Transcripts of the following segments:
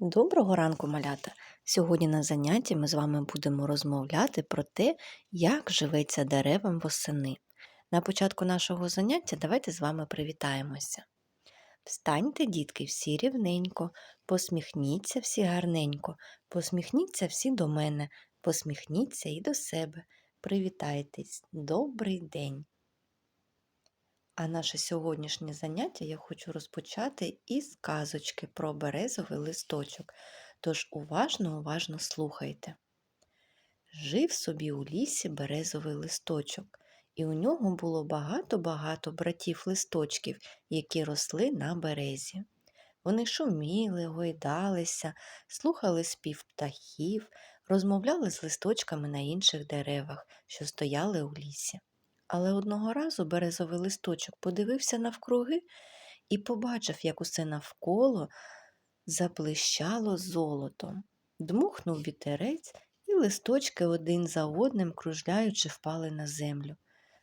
Доброго ранку, малята! Сьогодні на занятті ми з вами будемо розмовляти про те, як живеться деревам восени. На початку нашого заняття давайте з вами привітаємося. Встаньте, дітки, всі рівненько, посміхніться всі гарненько, посміхніться всі до мене, посміхніться і до себе. Привітайтесь, добрий день! А наше сьогоднішнє заняття я хочу розпочати із казочки про березовий листочок. Тож уважно, уважно слухайте. Жив собі у лісі березовий листочок, і у нього було багато-багато братів листочків, які росли на березі. Вони шуміли, гойдалися, слухали спів птахів, розмовляли з листочками на інших деревах, що стояли у лісі. Але одного разу березовий листочок подивився навкруги і побачив, як усе навколо заблищало золотом. Дмухнув вітерець, і листочки один за одним, кружляючи, впали на землю.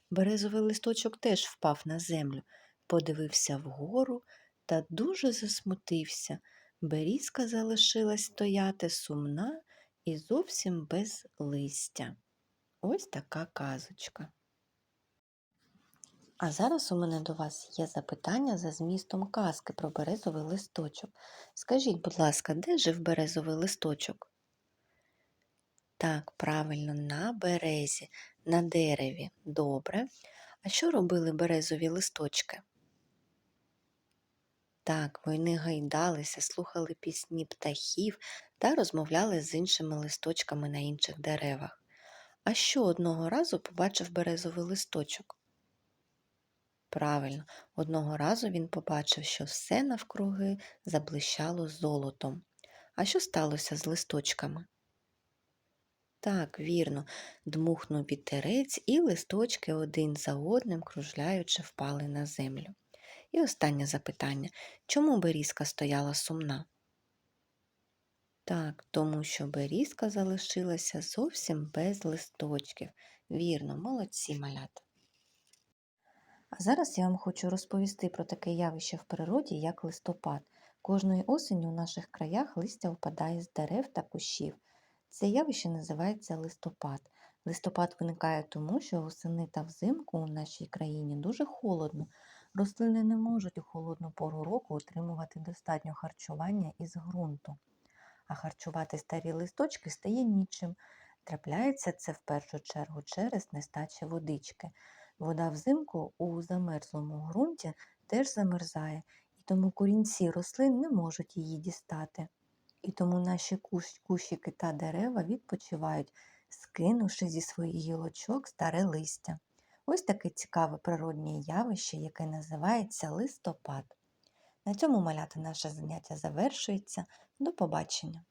Березовий листочок теж впав на землю, подивився вгору та дуже засмутився. Берізка залишилась стояти сумна і зовсім без листя. Ось така казочка. А зараз у мене до вас є запитання за змістом казки про березовий листочок. Скажіть, будь ласка, де жив березовий листочок? Так, правильно, на березі, на дереві. Добре. А що робили березові листочки? Так, вони гайдалися, слухали пісні птахів та розмовляли з іншими листочками на інших деревах. А що одного разу побачив березовий листочок? Правильно, одного разу він побачив, що все навкруги заблищало золотом. А що сталося з листочками? Так, вірно, дмухнув вітерець, і листочки один за одним, кружляючи, впали на землю. І останнє запитання чому берізка стояла сумна? Так, тому що берізка залишилася зовсім без листочків. Вірно, молодці малята. А зараз я вам хочу розповісти про таке явище в природі, як листопад. Кожної осені у наших краях листя впадає з дерев та кущів. Це явище називається листопад. Листопад виникає тому, що восени та взимку у нашій країні дуже холодно. Рослини не можуть у холодну пору року отримувати достатньо харчування із ґрунту. А харчувати старі листочки стає нічим. Трапляється це в першу чергу через нестачі водички. Вода взимку у замерзлому ґрунті теж замерзає, і тому корінці рослин не можуть її дістати. І тому наші кущ, кущики та дерева відпочивають, скинувши зі своїх гілочок старе листя. Ось таке цікаве природнє явище, яке називається листопад. На цьому маляти наше заняття завершується. До побачення!